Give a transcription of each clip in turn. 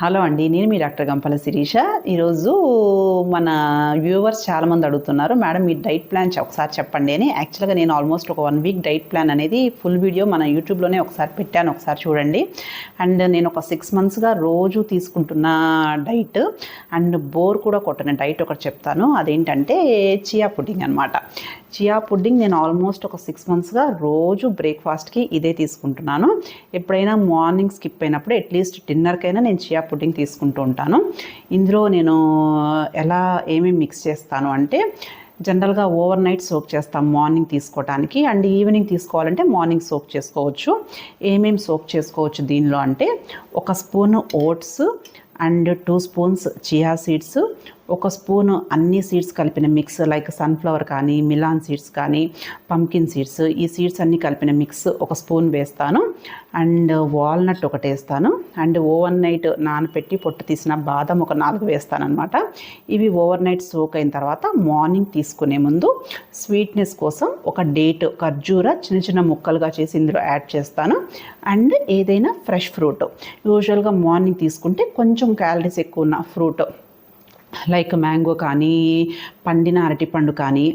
Hello అండి నేను మీ doctor గంపల శిరీష. ఈరోజు మన వ్యూవర్స్ చాలామంది అడుగుతున్నారు మేడం మీ డైట్ ప్లాన్ ఒకసారి చెప్పండి అని. యాక్చువల్గా నేను ఆల్మోస్ట్ ఒక వన్ వీక్ డైట్ ప్లాన్ అనేది ఫుల్ వీడియో మన యూట్యూబ్లోనే ఒకసారి పెట్టాను ఒకసారి చూడండి. అండ్ నేను ఒక సిక్స్ మంత్స్గా రోజు తీసుకుంటున్న డైట్ అండ్ బోర్ కూడా కొట్టిన డైట్ ఒకటి చెప్తాను. అదేంటంటే చియా పుడ్డింగ్ అనమాట చియా పుడ్డింగ్ నేను ఆల్మోస్ట్ ఒక సిక్స్ మంత్స్గా రోజు బ్రేక్ఫాస్ట్కి ఇదే తీసుకుంటున్నాను. ఎప్పుడైనా మార్నింగ్ స్కిప్ అయినప్పుడు అట్లీస్ట్ డిన్నర్కైనా నేను చియా పుడ్డింగ్ తీసుకుంటూ ఉంటాను. ఇందులో నేను ఎలా ఏమేమి మిక్స్ చేస్తాను అంటే జనరల్గా ఓవర్ నైట్ సోక్ చేస్తాం మార్నింగ్ తీసుకోవడానికి అండ్ ఈవినింగ్ తీసుకోవాలంటే మార్నింగ్ సోక్ చేసుకోవచ్చు. ఏమేమి సోక్ చేసుకోవచ్చు దీనిలో అంటే ఒక spoon oats and two spoons chia seeds ఒక స్పూన్ అన్ని సీడ్స్ కలిపిన మిక్స్ లైక్ సన్ఫ్లవర్ కానీ మిలాన్ సీడ్స్ కానీ పంకిన్ సీడ్స్ ఈ సీడ్స్ అన్నీ కలిపిన మిక్స్ ఒక స్పూన్ వేస్తాను. అండ్ వాల్నట్ ఒకటి వేస్తాను. అండ్ ఓవర్ నైట్ నానపెట్టి పొట్టు తీసిన బాదం ఒక నాలుగు వేస్తాను అనమాట ఇవి ఓవర్ నైట్ సోక్ అయిన తర్వాత మార్నింగ్ తీసుకునే ముందు స్వీట్నెస్ కోసం ఒక డేట్ ఖర్జూర చిన్న చిన్న ముక్కలుగా చేసి ఇందులో యాడ్ చేస్తాను. అండ్ ఏదైనా ఫ్రెష్ ఫ్రూట్. యూజువల్గా మార్నింగ్ తీసుకుంటే కొంచెం క్యాలరీస్ ఎక్కువ ఉన్న ఫ్రూట్. లైక్ మ్యాంగో కానీ పండిన అరటిపండు కానీ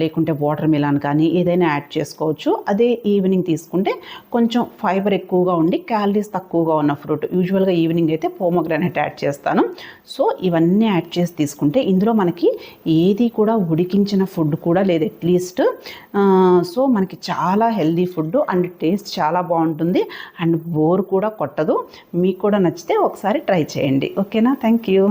లేకుంటే వాటర్ మిలాన్ కానీ ఏదైనా యాడ్ చేసుకోవచ్చు. అదే ఈవినింగ్ తీసుకుంటే కొంచెం ఫైబర్ ఎక్కువగా ఉండి క్యాలరీస్ తక్కువగా ఉన్న ఫ్రూట్ యూజువల్గా ఈవినింగ్ అయితే పోమోగ్రానైట్ యాడ్ చేస్తాను. సో ఇవన్నీ యాడ్ చేసి తీసుకుంటే ఇందులో మనకి ఏది కూడా ఉడికించిన ఫుడ్ కూడా లేదు అట్లీస్ట్ సో మనకి చాలా హెల్దీ ఫుడ్ అండ్ టేస్ట్ చాలా బాగుంటుంది అండ్ బోర్ కూడా కొట్టదు. మీకు కూడా నచ్చితే ఒకసారి ట్రై చేయండి. ఓకేనా? Thank you.